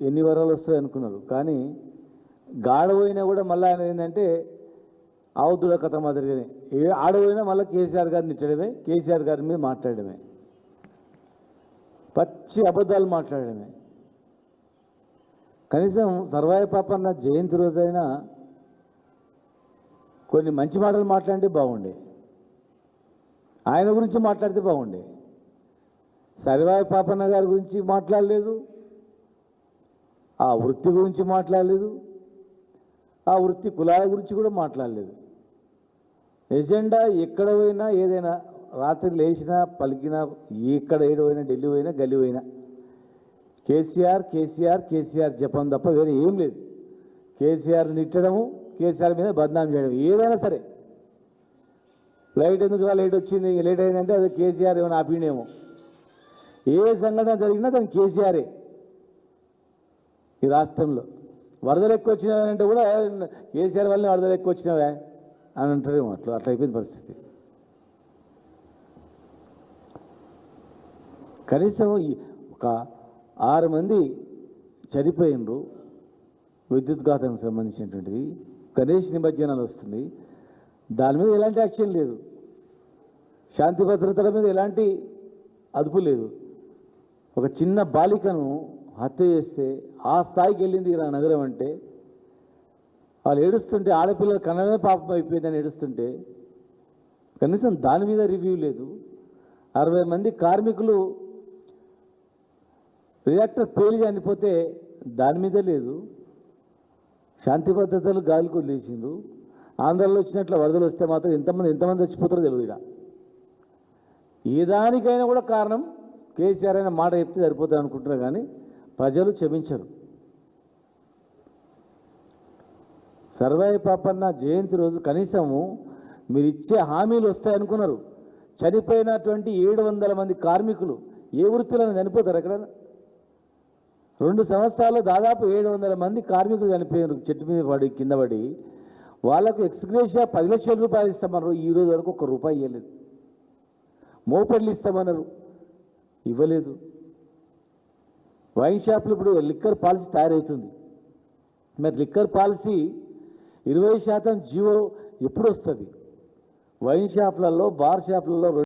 ఎన్ని వరాలు వస్తాయి అనుకున్నారు కానీ గాడపోయినా కూడా మళ్ళీ ఆయన ఏంటంటే ఆవుతుడ కథ మాదిరిగానే. ఏ ఆడపోయినా మళ్ళీ కేసీఆర్ గారిని తిట్టడమే కేసీఆర్ గారి మీద మాట్లాడడమే. పచ్చి అబద్ధాలు మాట్లాడడమే. కనీసం సర్వాయ పాపన్న జయంతి రోజైనా కొన్ని మంచి మాటలు మాట్లాడితే బాగుండే. ఆయన గురించి మాట్లాడితే బాగుండే. సర్వాయ పాపన్న గారి గురించి మాట్లాడలేదు. ఆ వృత్తి గురించి మాట్లాడలేదు. ఆ వృత్తి కులాల గురించి కూడా మాట్లాడలేదు. ఎజెండా ఎక్కడ పోయినా ఏదైనా రాత్రి లేచినా పలికినా ఎక్కడ ఏడు పోయినా ఢిల్లీ పోయినా గల్లీ పోయినా. కేసీఆర్ కేసీఆర్ కేసీఆర్ జపం తప్ప వేరే ఏం లేదు. కేసీఆర్ నిట్టడము కేసీఆర్ మీద బద్నాం చేయడం ఏదైనా సరే. లైట్ ఎందుకు లేట్ వచ్చింది లేట్ అయిందంటే అది కేసీఆర్ ఏమైనా ఆపినేమో ఏ సంఘటన జరిగినా దాని కేసీఆరే. ఈ రాష్ట్రంలో. వరదలు ఎక్కువ వచ్చినాయంటే కూడా కేసీఆర్ వల్లనే వరదలు ఎక్కువ వచ్చినావే అని అంటారేమో అట్లా అట్లా అయిపోయింది పరిస్థితి. కనీసం ఒక ఆరు మంది చనిపోయినరు విద్యుత్ ఘాతానికి సంబంధించినటువంటిది గణేష్ నిమజ్జనాలు వస్తుంది. దాని మీద ఎలాంటి యాక్షన్ లేదు. శాంతి భద్రతల మీద ఎలాంటి అదుపు లేదు. ఒక చిన్న బాలికను హత్య చేస్తే ఆ స్థాయికి వెళ్ళింది ఇలా నగరం అంటే వాళ్ళు ఏడుస్తుంటే ఆడపిల్లల కన్నమే పాపం అయిపోయిందని ఏడుస్తుంటే కనీసం దాని మీద రివ్యూ లేదు. అరవై మంది కార్మికులు రియాక్టర్ పేలి చనిపోతే దాని మీద లేదు. శాంతి భద్రతలు గాలికి వదిలేసిండ్రు ఆంధ్రలో వచ్చినట్లు వరదలు వస్తే మాత్రం ఎంతమంది ఎంతమంది చచ్చిపోతారో తెలియదు ఇక్కడ ఏ దానికైనా కూడా కారణం కేసీఆర్ అయిన మాట చెప్తే సరిపోతుంది అనుకుంటున్నారు కానీ ప్రజలు క్షమించరు. సర్వాయి పాపన్న జయంతి రోజు కనీసము మీరు ఇచ్చే హామీలు వస్తాయనుకున్నారు. చనిపోయినటువంటి ఏడు వందల మంది కార్మికులు ఏ వృత్తిలో చనిపోతారు ఎక్కడ రెండు సంవత్సరాలు దాదాపు ఏడు వందల మంది కార్మికులు చనిపోయారు చెట్టు మీద పడి కింద పడి. వాళ్ళకు ఎక్స్గ్రేషియా పది లక్షల రూపాయలు ఇస్తామన్నారు. ఈ రోజు వరకు ఒక రూపాయి ఇవ్వలేదు. మోపెళ్ళు ఇస్తామన్నారు. ఇవ్వలేదు. వైన్ షాపులు ఇప్పుడు లిక్కర్ పాలసీ తయారవుతుంది మరి లిక్కర్ పాలసీ ఇరవై శాతం జీవో ఎప్పుడు వస్తుంది? వైన్ షాపులలో బార్ షాపులలో